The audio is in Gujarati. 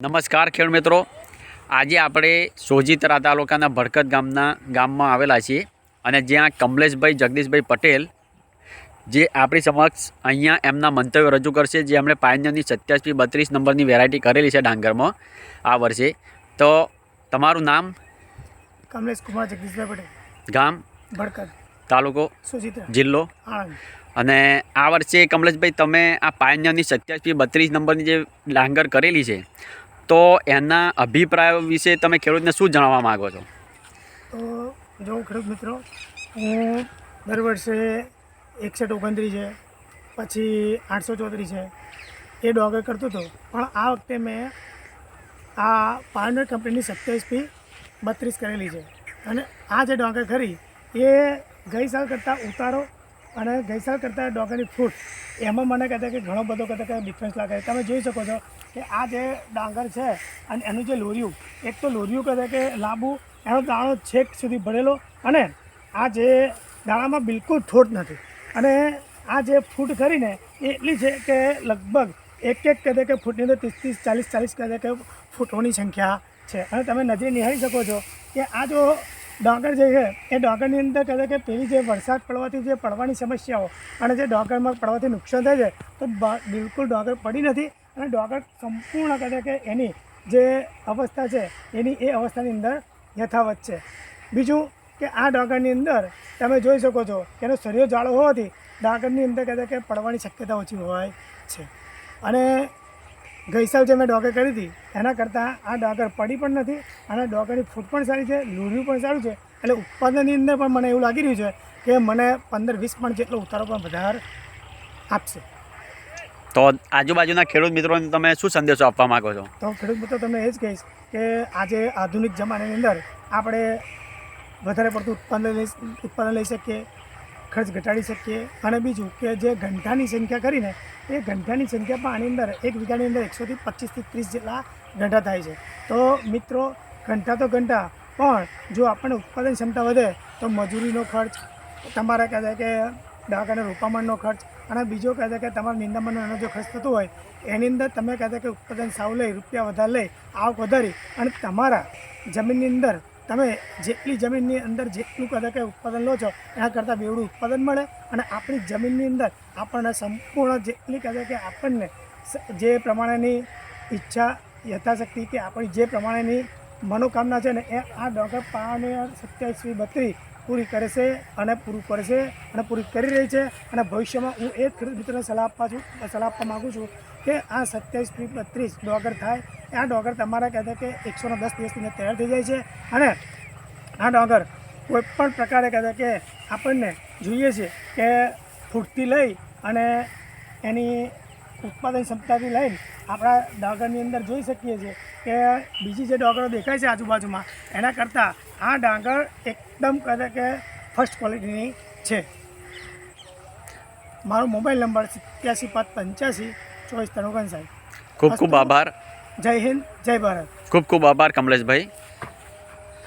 નમસ્કાર ખેડ મિત્રો. આજે આપણે સોજીતરા તાલુકાના ભડકત ગામના ગામમાં આવેલા છીએ અને જ્યાં કમલેશભાઈ જગદીશભાઈ પટેલ જે આપણી સમક્ષ અહીંયા એમના મંતવ્યો રજૂ કરશે જે એમણે પાયનની સત્યાસી બત્રીસ નંબરની વેરાયટી કરેલી છે ડાંગરમાં આ વર્ષે. તો તમારું નામ? કમલેશ કુમાર જગદીશભાઈ પટેલ. ગામ? ભડકત. તાલુકો? જિલ્લો? અને આ વર્ષે કમલેશભાઈ તમે આ પાયનની સત્યાસી બત્રીસ નંબરની જે ડાંગર કરેલી છે તો એના અભિપ્રાયો વિશે તમે ખેડૂતને શું જણાવવા માગો છો? તો જો ખેડૂત મિત્રો, હું દર વર્ષે એકસઠ, ઓગણત્રીસ છે, પછી આઠસો ચોત્રીસ છે, એ ડોગે કરતો હતો. પણ આ વખતે મેં આ પાર્ટનર કંપનીની સત્યાવીસ પી બત્રીસ કરેલી છે. અને આ જે ડોગર ખરી, એ ગઈ સાલ કરતાં ઉતારો અને ગઈ સાલ કરતાં ડોગરની ફૂટ એમાં મને કહેતા કે ઘણો બધો કહેતા કે ડિફરન્સ લાગે તમે જોઈ શકો છો કે આ જે ડાંગર છે અને એનું જે લોરિયું, એક તો લોરિયું કહેતા કે લાંબુ, એનો દાણો છેક સુધી ભરેલો અને આ જે દાણામાં બિલકુલ ઠોટ નથી. અને આ જે ફૂટ ખરીને એ એટલી છે કે લગભગ એક એક કહેતે કે ફૂટની અંદર ત્રીસ ત્રીસ, ચાલીસ ચાલીસ કહેતે કે ફૂટોની સંખ્યા છે. અને તમે નજરે નિહાળી શકો છો કે આ જો ડાંગર જે છે, એ ડાંગરની અંદર કદાચ કે પેલી જે વરસાદ પડવાથી જે પડવાની સમસ્યાઓ અને જે ડોંગરમાં પડવાથી નુકસાન થાય છે, તો બિલકુલ ડોંગર પડી નથી અને ડોંગર સંપૂર્ણ કહેતા કે એની જે અવસ્થા છે, એની એ અવસ્થાની અંદર યથાવત છે. બીજું કે આ ડોંગરની અંદર તમે જોઈ શકો છો કે એનો સરિયો જાળો હોવાથી ડાંગરની અંદર કહેતા કે પડવાની શક્યતા ઓછી હોય છે. અને ગઈ સાલ જે મેં ડોકર કરી હતી એના કરતાં આ ડોગર પડી પણ નથી અને ડોકરની ફૂટ પણ સારી છે લૂડ્યું પણ સારું છે. એટલે ઉત્પાદનની અંદર પણ મને એવું લાગી રહ્યું છે કે મને પંદર વીસ પણ જેટલો ઉતારો પણ વધારે આપશે. તો આજુબાજુના ખેડૂત મિત્રોને તમે શું સંદેશો આપવા માગો છો? તો ખેડૂત મિત્રો તમને એ જ કહીશ કે આજે આધુનિક જમાનાની અંદર આપણે વધારે પડતું ઉત્પાદન લઈ ઉત્પાદન લઈ શકીએ ખર્ચ ઘટાડી શકીએ. અને બીજું કે જે ઘંટાની સંખ્યા કરીને એ ઘંટાની સંખ્યા પણ આની અંદર એક વીઘાની અંદર એકસોથી પચીસથી ત્રીસ જેટલા ઘંટા થાય છે. તો મિત્રો, ઘંટા તો ઘંટા, પણ જો આપણને ઉત્પાદન ક્ષમતા વધે, તો મજૂરીનો ખર્ચ, તમારા કહેવાય કે અને રોપામણનો ખર્ચ, અને બીજો કહેતા કે તમારા નિંદામણનો એનો જો ખર્ચ થતો હોય, એની અંદર તમે કહેતા કે ઉત્પાદન સાવ લઈ રૂપિયા વધારે લઈ આવક વધારી, અને તમારા જમીનની અંદર તમે જેટલી જમીનની અંદર જેટલું કદા કે ઉત્પાદન લો છો, એના કરતાં બેવડું ઉત્પાદન મળે અને આપણી જમીનની અંદર આપણને સંપૂર્ણ જેટલી કદા કે આપણને જે પ્રમાણેની ઈચ્છા યથાશક્તિ કે આપણી જે પ્રમાણેની મનોકામના છે ને એ આ ડોગર પાને સત્યાવીસમી બત્રી પૂરી કરે છે અને પૂરું કરશે અને પૂરી કરી રહી છે અને ભવિષ્યમાં હું એ ખેડૂત મિત્રોને સલાહ આપવા છું, સલાહ આપવા માગું છું કે આ સત્યાવીસમી બત્રીસ ડોગર થાય. આ ડોગર તમારા કહેતા કે એકસોને દસ દિવસની તૈયાર થઈ જાય છે અને આ ડોગર કોઈપણ પ્રકારે કહેતા કે આપણને જોઈએ છે કે ફૂટથી લઈ અને એની ઉત્પાદન ક્ષમતાથી લઈને આપણા ડોગરની અંદર જોઈ શકીએ છીએ. કે બીજી જે ડાંગરો દેખાય છે આજુબાજુમાં એના કરતાં આ ડાંગર એકદમ કહે કે ફર્સ્ટ ક્વોલિટીની છે. મારો મોબાઈલ નંબર સિત્યાસી પાંચ પંચ્યાસી ચોવીસ ત્રણ ઓગણસાઠ ખૂબ ખૂબ આભાર. જય હિન્દ જય ભારત. ખૂબ ખૂબ આભાર કમલેશભાઈ.